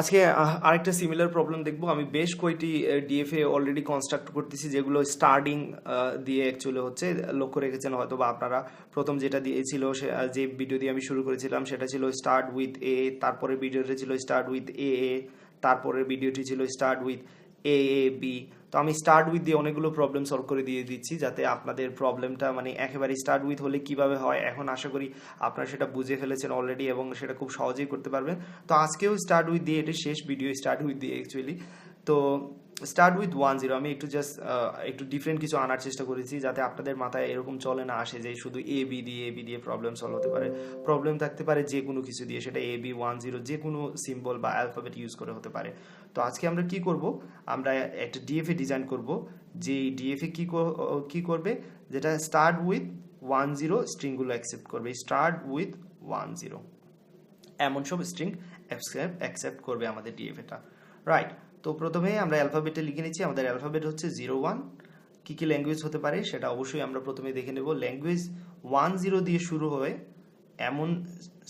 আজকে আরেকটা similar problem দেখব। আমি বেশ কয়টি ডিএফএ অলরেডি কনস্ট্রাক্ট করতেছি, যেগুলো স্টার্টিং দিয়ে অ্যাকচুয়ালি হচ্ছে, লক্ষ্য রেখেছেন হয়তো বা আপনারা। প্রথম যেটা দিয়েছিল যে ভিডিও দিয়ে আমি শুরু করেছিলাম, সেটা ছিল স্টার্ট উইথ এ তারপরে ভিডিওটি ছিল স্টার্ট উইথ এ এ তারপরে ভিডিওটি ছিল start with A A B তো আমি স্টার্ট উইথ দিয়ে অনেকগুলো প্রবলেম সলভ করে দিয়ে দিচ্ছি যাতে আপনাদের প্রবলেমটা মানে একেবারে স্টার্ট উইথ হলে কীভাবে হয়। এখন আশা করি আপনারা সেটা বুঝে ফেলেছেন অলরেডি এবং সেটা খুব সহজেই করতে পারবেন। তো আজকেও স্টার্ট উইথ দিয়ে, এটা শেষ ভিডিও স্টার্ট উইথ দিয়ে অ্যাকচুয়ালি তো স্টার্ট উইথ ওয়ান জিরো আমি একটু জাস্ট একটু ডিফারেন্ট কিছু আনার চেষ্টা করেছি যাতে আপনাদের মাথায় এরকম চলে না আসে যে শুধু এ বি দিয়ে এ বি দিয়ে প্রবলেম সলভ হতে পারে। প্রবলেম থাকতে পারে যে কোনো কিছু দিয়ে, সেটা এ বি ওয়ান জিরো যে কোনো সিম্বল বা অ্যালফাবেট ইউজ করে হতে পারে। তো আজকে আমরা কি করব? আমরা একটা ডিএফএ ডিজাইন করব। যে ডিএফএ কি কি করবে? যেটা স্টার্ট উইথ ওয়ান জিরো স্ট্রিংগুলো অ্যাকসেপ্ট করবে। স্টার্ট উইথ ওয়ান জিরো এমন সব স্ট্রিং অ্যাকসেপ্ট করবে আমাদের ডিএফএটা রাইট তো প্রথমে আমরা অ্যালফাবেটে লিখে নিচ্ছি, আমাদের অ্যালফাবেট হচ্ছে জিরো ওয়ান কী কী ল্যাঙ্গুয়েজ হতে পারে সেটা অবশ্যই আমরা প্রথমে দেখে নেব। ল্যাঙ্গুয়েজ ওয়ান জিরো দিয়ে শুরু হয়ে এমন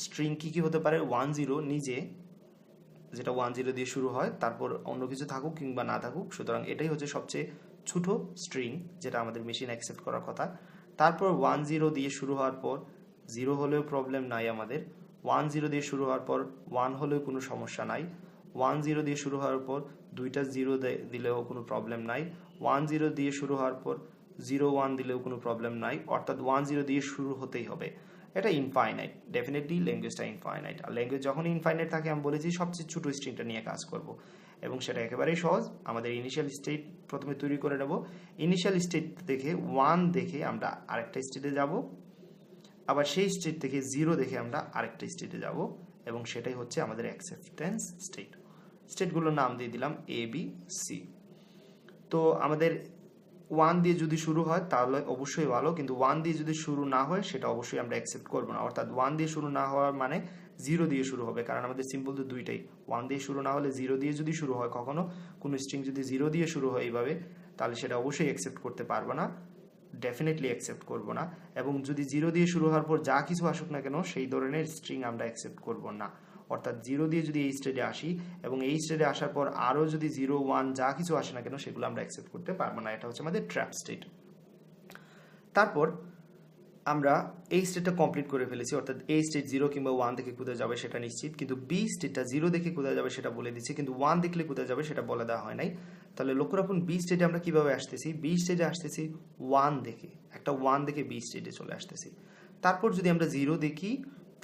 স্ট্রিং কী কী হতে পারে? ওয়ান জিরো নিজে, যেটা ওয়ান জিরো দিয়ে শুরু হয়। তারপর অন্য কিছু থাকুক কিংবা না থাকুক, সুতরাং এটাই হচ্ছে সবচেয়ে ছোট স্ট্রিং যেটা আমাদের মেশিন অ্যাকসেপ্ট করার কথা। তারপর ওয়ান জিরো দিয়ে শুরু হওয়ার পর জিরো হলেও প্রবলেম নাই আমাদের। ওয়ান জিরো দিয়ে শুরু হওয়ার পর ওয়ান হলেও কোনো সমস্যা নাই। ওয়ান জিরো দিয়ে শুরু হওয়ার পর দুইটা জিরো দিলেও কোনো প্রবলেম নাই। ওয়ান জিরো দিয়ে শুরু হওয়ার পর জিরো ওয়ান দিলেও কোনো প্রবলেম নাই। অর্থাৎ ওয়ান জিরো দিয়ে শুরু হতেই হবে। এটা ইনফাইনাইট ডেফিনেটলি ল্যাঙ্গুয়েজটা ইনফাইনাইট আর ল্যাঙ্গুয়েজ যখন ইনফাইনাইট থাকে, আমি বলেছি সবচেয়ে ছোটো স্ট্রিংটা নিয়ে কাজ করব। এবং সেটা একেবারেই সহজ। আমাদের ইনিশিয়াল স্টেট প্রথমে তৈরি করে নেব। ইনিশিয়াল স্টেট দেখে ওয়ান দেখে আমরা আরেকটা স্টেটে যাব। আবার সেই স্টেট থেকে জিরো দেখে আমরা আরেকটা স্টেটে যাব। এবং সেটাই হচ্ছে আমাদের অ্যাকসেপ্টেন্স স্টেট স্টেটগুলোর নাম দিয়ে দিলাম এ বি সি তো আমাদের ওয়ান দিয়ে যদি শুরু হয়, তাহলে অবশ্যই ভালো, কিন্তু ওয়ান দিয়ে যদি শুরু না হয়, সেটা অবশ্যই আমরা অ্যাকসেপ্ট করব না। অর্থাৎ ওয়ান দিয়ে শুরু না হওয়ার মানে জিরো দিয়ে শুরু হবে, কারণ আমাদের সিম্পল তো দুইটাই। ওয়ান দিয়ে শুরু না হলে জিরো দিয়ে যদি শুরু হয় কখনো, কোনো স্ট্রিং যদি জিরো দিয়ে শুরু হয় এইভাবে, তাহলে সেটা অবশ্যই অ্যাকসেপ্ট করতে পারব না ডেফিনেটলি অ্যাকসেপ্ট করব না। এবং যদি জিরো দিয়ে শুরু হওয়ার পর যা কিছু আসুক না কেন, সেই ধরনের স্ট্রিং আমরা অ্যাকসেপ্ট করব না। অর্থাৎ জিরো দিয়ে যদি এই স্টেজে আসি এবং এই স্টেজে আসার পর আরও যদি জিরো ওয়ান যা কিছু আসে না কেন সেগুলো আমরা অ্যাকসেপ্ট করতে পারব না। এটা হচ্ছে আমাদের ট্র্যাপ স্টেট তারপর আমরা এই স্টেটটা কমপ্লিট করে ফেলেছি, অর্থাৎ এই স্টেট জিরো কিংবা ওয়ান থেকে কোথায় যাবে সেটা নিশ্চিত। কিন্তু বি স্টেটটা জিরো দেখে কোথায় যাবে সেটা বলে দিচ্ছি, কিন্তু ওয়ান দেখলে কোথায় যাবে সেটা বলে দেওয়া হয় নাই। তাহলে লক্ষ্য রাখুন বি স্টেটে আমরা কীভাবে আসতেছি? বি স্টেটে আসতেছি ওয়ান দেখে, একটা ওয়ান দেখে বি স্টেটে চলে আসতেছি। তারপর যদি আমরা জিরো দেখি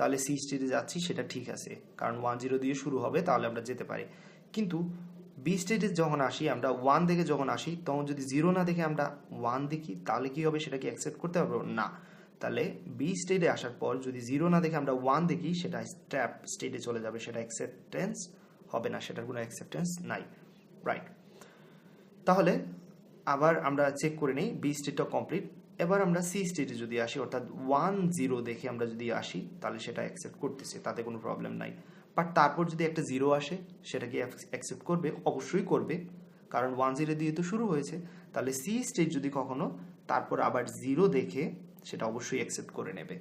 তাহলে সি স্টেটে যাচ্ছি, সেটা ঠিক আছে। কারণ ওয়ান জিরো দিয়ে শুরু হবে, তাহলে আমরা যেতে পারি। কিন্তু বি স্টেটে যখন আসি, আমরা ওয়ান দেখে যখন আসি, তখন যদি জিরো না দেখে আমরা ওয়ান দেখি, তাহলে কী হবে? সেটা কি অ্যাকসেপ্ট করতে পারব? না। তাহলে বি স্টেটে আসার পর যদি জিরো না দেখে আমরা ওয়ান দেখি, সেটা স্ট্যাপ স্টেটে চলে যাবে। সেটা অ্যাকসেপ্টেন্স হবে না, সেটার কোনো অ্যাকসেপ্টেন্স নাই। রাইট তাহলে আবার আমরা চেক করে নিই বি স্টেটটা কমপ্লিট এবার আমরা সি স্টেটে যদি আসি, অর্থাৎ ওয়ান জিরো দেখে আমরা যদি আসি, তাহলে সেটা অ্যাকসেপ্ট করতেছে, তাতে কোনো প্রবলেম নাই। বাট তারপর যদি একটা জিরো আসে সেটা কি অ্যাকসেপ্ট করবে, অবশ্যই করবে। কারণ ওয়ান জিরো দিয়ে তো শুরু হয়েছে, তাহলে সি স্টেট যদি কখনো, তারপর আবার জিরো দেখে, সেটা অবশ্যই অ্যাকসেপ্ট করে নেবে।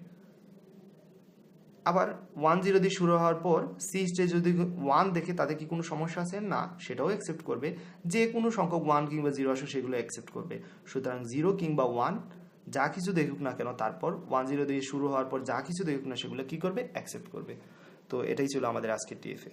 আবার ওয়ান জিরো দিয়ে শুরু হওয়ার পর সি স্টেজ যদি ওয়ান দেখে, তাতে কি কোনো সমস্যা আছে? না, সেটাও অ্যাকসেপ্ট করবে। যে কোনো সংখ্যক ওয়ান কিংবা জিরো আসে, সেগুলো অ্যাকসেপ্ট করবে। সুতরাং জিরো কিংবা ওয়ান যা কিছু দেখুক না কেন, তারপর ওয়ান জিরো দিয়ে শুরু হওয়ার পর যা কিছু দেখুক না, সেগুলো কি করবে? অ্যাকসেপ্ট করবে। তো এটাই ছিল আমাদের আজকের টিএফএ